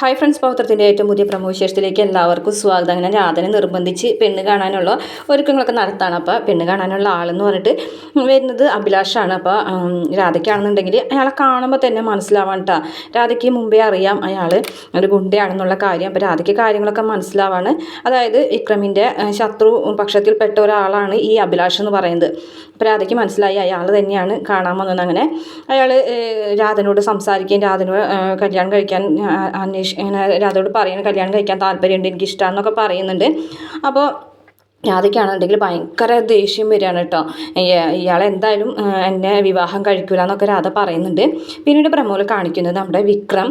Hi friends പൗത്രത്തിന്റെ ഏറ്റവും പുതിയ പ്രമോശേഷത്തിലേക്ക് എല്ലാവർക്കും സ്വാഗതം. അങ്ങനെ രാധനെ നിർബന്ധിച്ച് പെണ്ണ് കാണാനുള്ള ഒരുക്കങ്ങളൊക്കെ നടത്താണ്. അപ്പോൾ പെണ്ണ് കാണാനുള്ള ആളെന്ന് പറഞ്ഞിട്ട് വരുന്നത് അഭിലാഷാണ്. അപ്പോൾ രാധയ്ക്കാണെന്നുണ്ടെങ്കിൽ അയാളെ കാണുമ്പോൾ തന്നെ മനസ്സിലാവാൻ കേട്ടോ രാധയ്ക്ക് മുമ്പേ അറിയാം അയാൾ ഒരു ഗുണ്ടയാണെന്നുള്ള കാര്യം. അപ്പോൾ രാധയ്ക്ക് കാര്യങ്ങളൊക്കെ മനസ്സിലാവാണ്. അതായത് വിക്രമിന്റെ ശത്രു പക്ഷത്തിൽപ്പെട്ട ഒരാളാണ് ഈ അഭിലാഷ് എന്ന് പറയുന്നത്. അപ്പോൾ രാധയ്ക്ക് മനസ്സിലായി അയാൾ തന്നെയാണ് കാണാൻ വന്നത്. അങ്ങനെ അയാൾ രാധനോട് സംസാരിക്കുകയും രാധനോട് കല്യാണം കഴിക്കാൻ ആ, ഇങ്ങനെ രാധയോട് പറയുന്നത് കല്യാണം കഴിക്കാൻ താല്പര്യമുണ്ട് എനിക്ക് ഇഷ്ടമാണെന്നൊക്കെ പറയുന്നുണ്ട്. അപ്പോൾ രാധയ്ക്കാണെന്നുണ്ടെങ്കിൽ ഭയങ്കര ദേഷ്യം വരികയാണ് കേട്ടോ. ഇയാൾ എന്തായാലും എന്നെ വിവാഹം കഴിക്കില്ല എന്നൊക്കെ രാധ പറയുന്നുണ്ട്. പിന്നീട് പ്രമോൽ കാണിക്കുന്നത് നമ്മുടെ വിക്രം.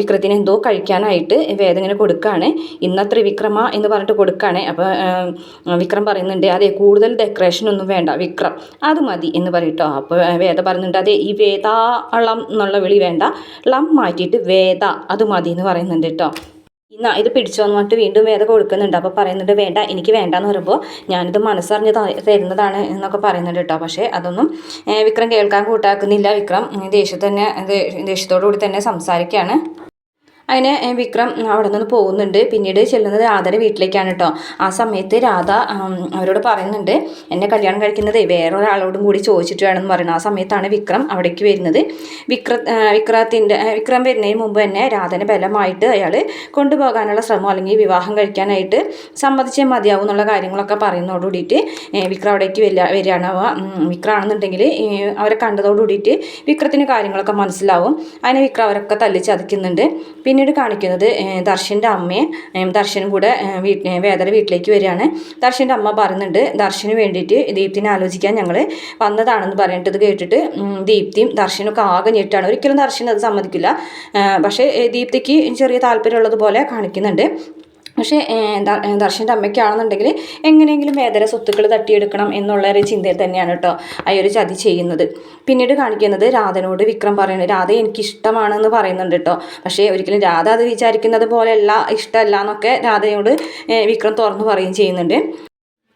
വിക്രത്തിന് എന്തോ കഴിക്കാനായിട്ട് വേദം ഇങ്ങനെ കൊടുക്കുകയാണ് ഇന്നത്ര വിക്രമ എന്ന് പറഞ്ഞിട്ട് കൊടുക്കുകയാണ് അപ്പോൾ വിക്രം പറയുന്നുണ്ട് അതെ കൂടുതൽ ഡെക്കറേഷൻ ഒന്നും വേണ്ട വിക്രം. അത് മതി എന്ന് പറയട്ടോ. അപ്പോൾ വേദ പറയുന്നുണ്ട് അതെ ഈ വേദാളം എന്നുള്ള വിളി വേണ്ട. ളം മാറ്റിയിട്ട് വേദ അത് മതി എന്ന് പറയുന്നുണ്ട് കേട്ടോ. ഇന്ന ഇത് പിടിച്ചോന്ന് പറഞ്ഞിട്ട് വീണ്ടും വേറെ കൊടുക്കുന്നുണ്ട്. അപ്പോൾ പറയുന്നുണ്ട് വേണ്ട എനിക്ക് വേണ്ടാന്ന് പറയുമ്പോൾ ഞാനിത് മനസ്സറിഞ്ഞ് തരുന്നതാണ് എന്നൊക്കെ പറയുന്നുണ്ട് കേട്ടോ. പക്ഷേ അതൊന്നും വിക്രം കേൾക്കാൻ കൂട്ടാക്കുന്നില്ല. വിക്രം ദേഷ്യത്തന്നെ ദേഷ്യത്തോടു കൂടി തന്നെ സംസാരിക്കുകയാണ് അങ്ങനെ വിക്രം അവിടെ നിന്ന് പോകുന്നുണ്ട്. പിന്നീട് ചെല്ലുന്നത് രാധയുടെ വീട്ടിലേക്കാണ് കേട്ടോ. ആ സമയത്ത് രാധ അവരോട് പറയുന്നുണ്ട് എന്നെ കല്യാണം കഴിക്കുന്നത് വേറൊരാളോടും കൂടി ചോദിച്ചിട്ട് വേണമെന്ന് പറയുന്നത് ആ സമയത്താണ് വിക്രം അവിടേക്ക് വരുന്നത്. വിക്ര വിക്രത്തിന്റെ വിക്രം വരുന്നതിന് മുമ്പ് തന്നെ രാധനെ ബലമായിട്ട് അയാൾ കൊണ്ടുപോകാനുള്ള ശ്രമം അല്ലെങ്കിൽ വിവാഹം കഴിക്കാനായിട്ട് സമ്മതിച്ചേ മതിയാവും എന്നുള്ള കാര്യങ്ങളൊക്കെ പറയുന്നതോടുകൂടിയിട്ട് വിക്രം അവിടേക്ക് വരിക വരികയാണ്. അവ ഉം, വിക്രം ആണെന്നുണ്ടെങ്കിൽ അവരെ കണ്ടതോട് കൂടിയിട്ട് വിക്രത്തിന് കാര്യങ്ങളൊക്കെ മനസ്സിലാവും. അതിനെ വിക്രം അവരൊക്കെ തല്ലി ചതിക്കുന്നുണ്ട് പിന്നീട് കാണിക്കുന്നത് ദർശന്റെ അമ്മയെ ദർശനും കൂടെ വീട്ടിൽ വേദന വീട്ടിലേക്ക് വരികയാണ്. ദർശന്റെ അമ്മ പറയുന്നുണ്ട് ദർശന് വേണ്ടിയിട്ട് ദീപ്തിനെ ആലോചിക്കാൻ ഞങ്ങൾ വന്നതാണെന്ന് പറഞ്ഞിട്ട് ഇത് കേട്ടിട്ട് ദീപ്തിയും ദർശനൊക്കെ ആകെ ഞെട്ടാണ്. ഒരിക്കലും ദർശൻ അത് സമ്മതിക്കില്ല. പക്ഷേ ദീപ്തിക്ക് ചെറിയ താല്പര്യമുള്ളതുപോലെ കാണിക്കുന്നുണ്ട്. പക്ഷേ ദർശന്റെ അമ്മയ്ക്കാണെന്നുണ്ടെങ്കിൽ എങ്ങനെയെങ്കിലും വേദന സ്വത്തുക്കൾ തട്ടിയെടുക്കണം എന്നുള്ള ഒരു ചിന്തയിൽ തന്നെയാണ് കേട്ടോ ആ ഒരു ചതി ചെയ്യുന്നത്. പിന്നീട് കാണിക്കുന്നത് രാധനോട് വിക്രം പറയുന്നത് രാധ എനിക്കിഷ്ടമാണെന്ന് പറയുന്നുണ്ട് കേട്ടോ. പക്ഷേ ഒരിക്കലും രാധ അത് വിചാരിക്കുന്നത് പോലെയല്ല ഇഷ്ടമല്ല എന്നൊക്കെ രാധയോട് വിക്രം തുറന്നു പറയുകയും ചെയ്യുന്നുണ്ട്.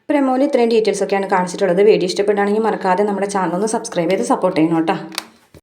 പ്രമോൽ ഇത്രയും ഡീറ്റെയിൽസ് ഒക്കെയാണ് കാണിച്ചിട്ടുള്ളത്. വീഡിയോ ഇഷ്ടപ്പെടുകയാണെങ്കിൽ മറക്കാതെ നമ്മുടെ ചാനൽ ഒന്ന് സബ്സ്ക്രൈബ് ചെയ്ത് സപ്പോർട്ട് ചെയ്യണം കേട്ടോ.